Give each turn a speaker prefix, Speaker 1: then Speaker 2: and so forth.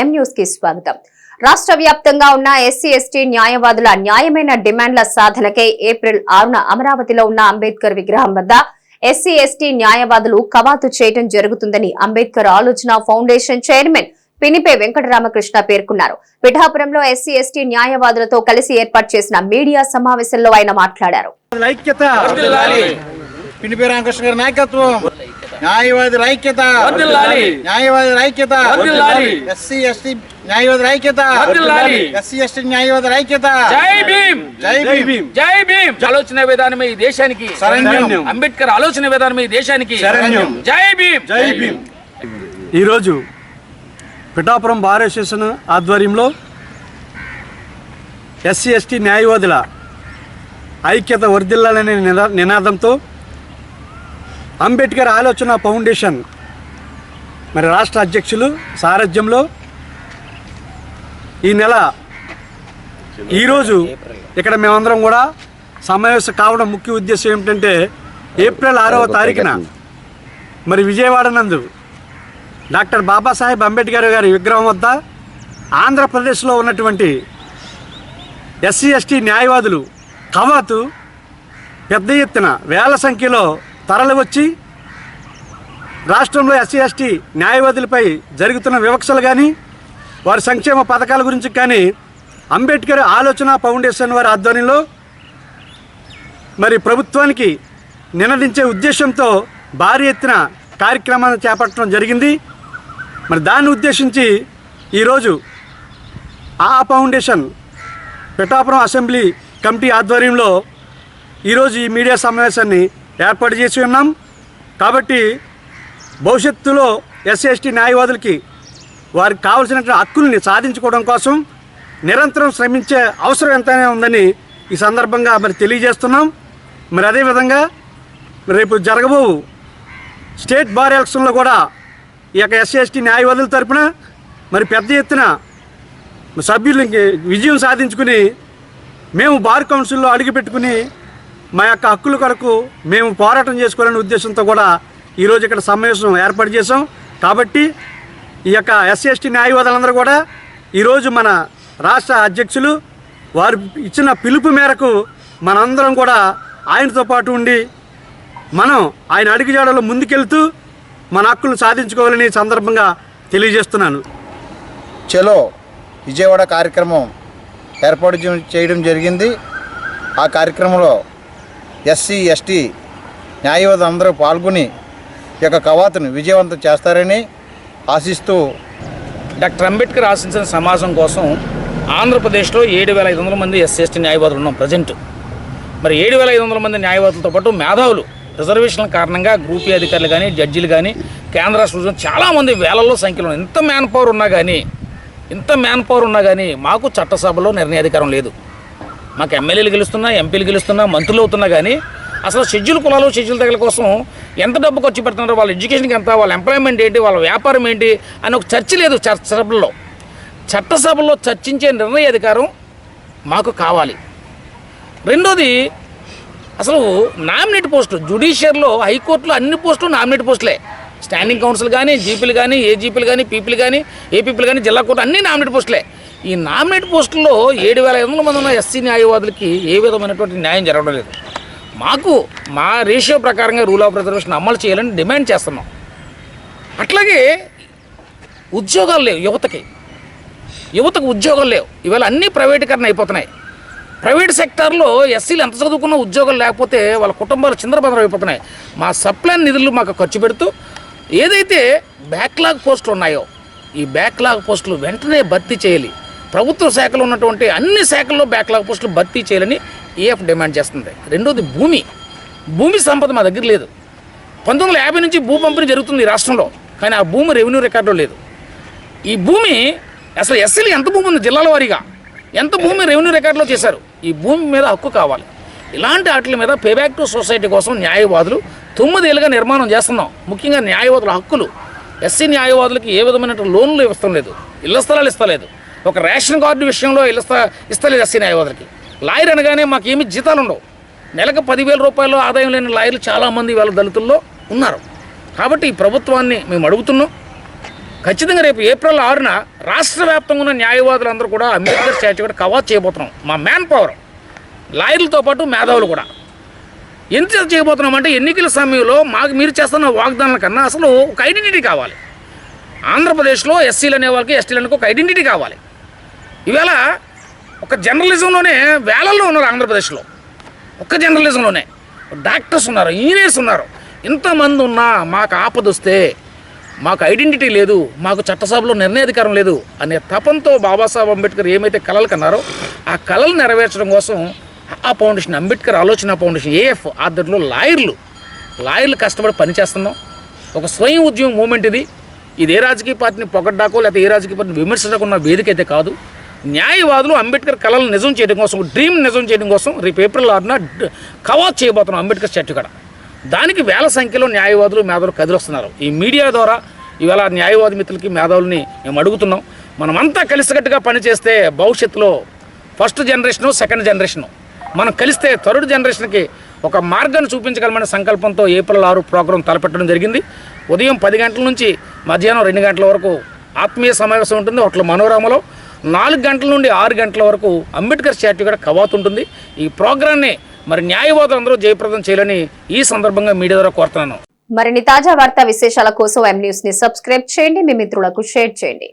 Speaker 1: ఎం న్యూస్కి స్వాగతం. రాష్ట్ర వ్యాప్తంగా ఉన్న ఎస్సీ ఎస్టీ న్యాయవాదుల న్యాయమైన డిమాండ్ల సాధనకై ఏప్రిల్ ఆరున అమరావతిలో ఉన్న అంబేద్కర్ విగ్రహం వద్ద ఎస్సీ ఎస్టీ న్యాయవాదులు కవాతు చేయడం జరుగుతుందని అంబేద్కర్ ఆలోచన ఫౌండేషన్ చైర్మన్ పినిపే వెంకటరామకృష్ణ పేర్కొన్నారు. పిఠాపురంలో ఎస్సీ ఎస్టీ న్యాయవాదులతో కలిసి ఏర్పాటు చేసిన మీడియా సమావేశంలో ఆయన మాట్లాడారు.
Speaker 2: ఐక్యత. పినిపి రామకృష్ణ గారి నాయకత్వం. న్యాయవాదుల ఐక్యత. న్యాయవాదుల ఐక్యత. ఎస్సీ ఎస్టీ న్యాయవాదుల ఐక్యత. ఎస్సీ ఎస్టీ న్యాయవాదుల ఐక్యత.
Speaker 3: జై భీమ్.
Speaker 2: జై భీమ్.
Speaker 3: జై భీమ్. ఆలోచన విధానమే ఈ దేశానికి.
Speaker 2: శరణ్యం.
Speaker 3: అంబేద్కర్ ఆలోచన విధానమే ఈ దేశానికి.
Speaker 2: శరణ్యం.
Speaker 3: జై భీమ్.
Speaker 2: జై భీమ్.
Speaker 4: ఈరోజు పిఠాపురం బార్ అసోసియేషన్ ఆధ్వర్యంలో ఎస్సీ ఎస్టీ న్యాయవాదుల ఐక్యత వర్ధిల్లాలనే నినా నినాదంతో అంబేద్కర్ ఆలోచన ఫౌండేషన్. మరి రాష్ట్ర అధ్యక్షులు సారథ్యంలో ఈ నెల ఈరోజు ఇక్కడ మేమందరం కూడా సమావేశం కావడం ముఖ్య ఉద్దేశం ఏమిటంటే ఏప్రిల్ ఆరవ తారీఖున మరి విజయవాడ నందు డాక్టర్ బాబాసాహెబ్ అంబేద్కర్ గారి విగ్రహం వద్ద ఆంధ్రప్రదేశ్లో ఉన్నటువంటి ఎస్సీ ఎస్టీ న్యాయవాదులు కవాతు పెద్ద ఎత్తున వేల సంఖ్యలో తరలి వచ్చి రాష్ట్రంలో ఎస్సీ ఎస్టీ న్యాయవాదులపై జరుగుతున్న వివక్షలు కానీ వారి సంక్షేమ పథకాల గురించి కానీ అంబేద్కర్ ఆలోచన ఫౌండేషన్ వారి ఆధ్వర్యంలో మరి ప్రభుత్వానికి నినదించే ఉద్దేశంతో భారీ ఎత్తున కార్యక్రమాన్ని చేపట్టడం జరిగింది. మరి దాన్ని ఉద్దేశించి ఈరోజు ఆ ఫౌండేషన్ పిఠాపురం అసెంబ్లీ కమిటీ ఆధ్వర్యంలో ఈరోజు ఈ మీడియా సమావేశాన్ని ఏర్పాటు చేసి ఉన్నాం. కాబట్టి భవిష్యత్తులో ఎస్సీ ఎస్టీ న్యాయవాదులకి వారికి కావలసినటువంటి హక్కుల్ని సాధించుకోవడం కోసం నిరంతరం శ్రమించే అవసరం ఎంతైనా ఉందని ఈ సందర్భంగా మరి తెలియజేస్తున్నాం. మరి అదేవిధంగా రేపు జరగబో స్టేట్ బార్ ఎలక్షన్లో కూడా ఈ యొక్క ఎస్సీ ఎస్టీ న్యాయవాదుల తరపున మరి పెద్ద ఎత్తున సభ్యులకి విజయం సాధించుకుని మేము బార్ కౌన్సిల్లో అడుగుపెట్టుకుని మా యొక్క హక్కుల కొరకు మేము పోరాటం చేసుకోవాలనే ఉద్దేశంతో కూడా ఈరోజు ఇక్కడ సమావేశం ఏర్పాటు చేసాం కాబట్టి ఈ యొక్క ఎస్సీ ఎస్టీ న్యాయవాదులందరూ కూడా ఈరోజు మన రాష్ట్ర అధ్యక్షులు వారు ఇచ్చిన పిలుపు మేరకు మనందరం కూడా ఆయనతో పాటు ఉండి మనం ఆయన అడుగుజాడలో ముందుకెళ్తూ మన హక్కులను సాధించుకోవాలని సందర్భంగా తెలియజేస్తున్నాను.
Speaker 2: చలో విజయవాడ కార్యక్రమం ఏర్పాటు చేయడం జరిగింది. ఆ కార్యక్రమంలో ఎస్సీ ఎస్టీ న్యాయవాదులు అందరూ పాల్గొని ఈ యొక్క కవాతును విజయవంతం చేస్తారని ఆశిస్తూ
Speaker 3: డాక్టర్ అంబేద్కర్ ఆశించిన సమాజం కోసం ఆంధ్రప్రదేశ్లో ఏడు వేల ఐదు వందల మంది ఎస్సీ ఎస్టీ న్యాయవాదులు ఉన్నాం ప్రజెంట్ మరి ఏడు వేల ఐదు వందల మంది న్యాయవాదులతో పాటు మేధావులు రిజర్వేషన్ల కారణంగా గ్రూపీ అధికారులు కానీ జడ్జీలు కానీ కేంద్ర రాష్ట్ర చాలామంది వేలల్లో సంఖ్యలో ఉన్నారు. ఇంత మ్యాన్ పవర్ ఉన్నా కానీ ఇంత మ్యాన్ పవర్ ఉన్నా కానీ మాకు చట్టసభలో నిర్ణయాధికారం లేదు మాకు ఎమ్మెల్యేలు గెలుస్తున్నా ఎంపీలు గెలుస్తున్నా మంత్రులు అవుతున్నా కానీ అసలు షెడ్యూల్ కులాలు షెడ్యూల్ తెగల కోసం ఎంత డబ్బు ఖర్చు పెడుతున్నారు వాళ్ళ ఎడ్యుకేషన్కి ఎంత వాళ్ళ ఎంప్లాయ్మెంట్ ఏంటి వాళ్ళ వ్యాపారం ఏంటి అని ఒక చర్చ లేదు చట్టసభల్లో చట్టసభలో చర్చించే నిర్ణయ అధికారం మాకు కావాలి. రెండోది అసలు నామినేట్ పోస్టులు జుడిషియర్లో హైకోర్టులో అన్ని పోస్టులు నామినేట్ పోస్టులే. స్టాండింగ్ కౌన్సిల్ కానీ జీపీలు కానీ ఏజీపీలు కానీ పీపీలు కానీ ఏపీపీలు కానీ జిల్లా కోర్టు అన్ని నామినేట్ పోస్టులే. ఈ నామినేట్ పోస్టుల్లో ఏడు వేల ఐదు వందల మంది ఉన్న ఎస్సీ న్యాయవాదులకి ఏ విధమైనటువంటి న్యాయం జరగడం లేదు. మాకు మా రేషియో ప్రకారంగా రూల్ ఆఫ్ రిజర్వేషన్ అమలు చేయాలని డిమాండ్ చేస్తున్నాం. అట్లాగే ఉద్యోగాలు లేవు యువతకి. యువతకు ఉద్యోగాలు లేవు. ఇవాళ అన్నీ ప్రైవేటీకరణ అయిపోతున్నాయి. ప్రైవేట్ సెక్టార్లో ఎస్సీలు ఎంత చదువుకున్న ఉద్యోగాలు లేకపోతే వాళ్ళ కుటుంబాలు చిందరబందరం అయిపోతున్నాయి. మా సప్లైన్ నిధులు మాకు ఖర్చు పెడుతూ ఏదైతే బ్యాక్లాగ్ పోస్టులు ఉన్నాయో ఈ బ్యాక్లాగ్ పోస్టులు వెంటనే భర్తీ చేయాలి. ప్రభుత్వ శాఖలో ఉన్నటువంటి అన్ని శాఖల్లో బ్యాక్లాగ్ పోస్టులు భర్తీ చేయాలని ఏఎఫ్ డిమాండ్ చేస్తుంది. రెండోది భూమి. భూమి సంపద మా దగ్గర లేదు. పంతొమ్మిది వందల యాభై నుంచి భూ పంపిణీ జరుగుతుంది ఈ రాష్ట్రంలో కానీ ఆ భూమి రెవెన్యూ రికార్డులో లేదు. ఈ భూమి అసలు ఎస్సీలు ఎంత భూమి ఉంది జిల్లాల వారీగా? ఎంత భూమి రెవెన్యూ రికార్డులో చేశారు? ఈ భూమి మీద హక్కు కావాలి. ఇలాంటి వాటి మీద పేబ్యాక్ టు సొసైటీ కోసం న్యాయవాదులు తొమ్మిదేళ్ళుగా నిర్మాణం చేస్తున్నాం. ముఖ్యంగా న్యాయవాదుల హక్కులు. ఎస్సీ న్యాయవాదులకి ఏ విధమైన లోన్లు ఇవ్వడం లేదు. ఇళ్ళ స్థలాలు ఇస్తలేదు. ఒక రేషన్ కార్డు విషయంలో ఇస్తా ఇస్తలేదు ఎస్సీ న్యాయవాదులకి. లాయర్ అనగానే మాకు ఏమి జీతాలు ఉండవు. నెలకు పదివేల రూపాయలు ఆదాయం లేని లాయర్లు చాలామంది వేల దళితుల్లో ఉన్నారు. కాబట్టి ఈ ప్రభుత్వాన్ని మేము అడుగుతున్నాం. ఖచ్చితంగా రేపు ఏప్రిల్ ఆరున రాష్ట్ర వ్యాప్తంగా ఉన్న న్యాయవాదులందరూ కూడా అంబేద్కర్ స్టాచ్యూ కూడా కవర్ చేయబోతున్నాం. మా మ్యాన్ పవర్ లాయర్లతో పాటు మేధావులు కూడా. ఎంత చేయబోతున్నామంటే ఎన్నికల సమయంలో మాకు మీరు చేస్తున్న వాగ్దానాల కన్నా అసలు ఒక ఐడెంటిటీ కావాలి. ఆంధ్రప్రదేశ్లో ఎస్సీలు అనే వాళ్ళకి ఎస్టీలు ఒక ఐడెంటిటీ కావాలి. ఇవాళ ఒక జర్నలిజంలోనే వేలల్లో ఉన్నారు ఆంధ్రప్రదేశ్లో. ఒక్క జర్నలిజంలోనే. డాక్టర్స్ ఉన్నారు ఇంజనీర్స్ ఉన్నారు. ఇంతమంది ఉన్నా మాకు ఆపదొస్తే మాకు ఐడెంటిటీ లేదు మాకు చట్టసభలో నిర్ణయాధికారం లేదు అనే తపంతో బాబాసాహెబ్ అంబేద్కర్ ఏమైతే కలలు కన్నారో ఆ కళలు నెరవేర్చడం కోసం ఆ ఫౌండేషన్ అంబేద్కర్ ఆలోచన ఫౌండేషన్ ఏఎఫ్ ఆధ్వర్యంలో లాయర్లు లాయర్లు కష్టపడి పనిచేస్తున్నాం ఒక స్వయం ఉద్యమం మూమెంట్ ఇది. ఇది ఏ రాజకీయ పార్టీని పొగడ్డాకో లేకపోతే ఏ రాజకీయ పార్టీని విమర్శించకుండా ఉన్న వేదిక అయితే కాదు. న్యాయవాదులు అంబేద్కర్ కళలు నిజం చేయడం కోసం డ్రీమ్ నిజం చేయడం కోసం రేపు ఏప్రిల్ ఆరున డ్- కవాత్ చేయబోతున్నాం అంబేద్కర్ స్టాట్యూ కాడ. దానికి వేల సంఖ్యలో న్యాయవాదులు మేధావులు కదిలొస్తున్నారు. ఈ మీడియా ద్వారా ఇవాళ న్యాయవాది మిత్రులకి మేధావుల్ని మేము అడుగుతున్నాం. మనమంతా కలిసికట్టుగా పనిచేస్తే భవిష్యత్తులో ఫస్ట్ జనరేషను సెకండ్ జనరేషను మనం కలిస్తే థర్డ్ జనరేషన్కి ఒక మార్గాన్ని చూపించగలమనే సంకల్పంతో ఏప్రిల్ ఆరు ప్రోగ్రాం తలపెట్టడం జరిగింది. ఉదయం పది గంటల నుంచి మధ్యాహ్నం రెండు గంటల వరకు ఆత్మీయ సమావేశం ఉంటుంది. ఒకటి మనోరమలో. నాలుగు గంటల నుండి ఆరు గంటల వరకు అంబేద్కర్ స్టాట్యూ కూడా కవాత్ ఉంటుంది ఈ ప్రోగ్రాన్ని మరి న్యాయవాదులు అందరూ జయప్రదం చేయాలని ఈ సందర్భంగా మీడియా ద్వారా కోరుతున్నాను.
Speaker 1: మరిన్ని తాజా వార్తా విశేషాల కోసం ఎం న్యూస్ని సబ్స్క్రైబ్ చేయండి. మీ మిత్రులకు షేర్ చేయండి.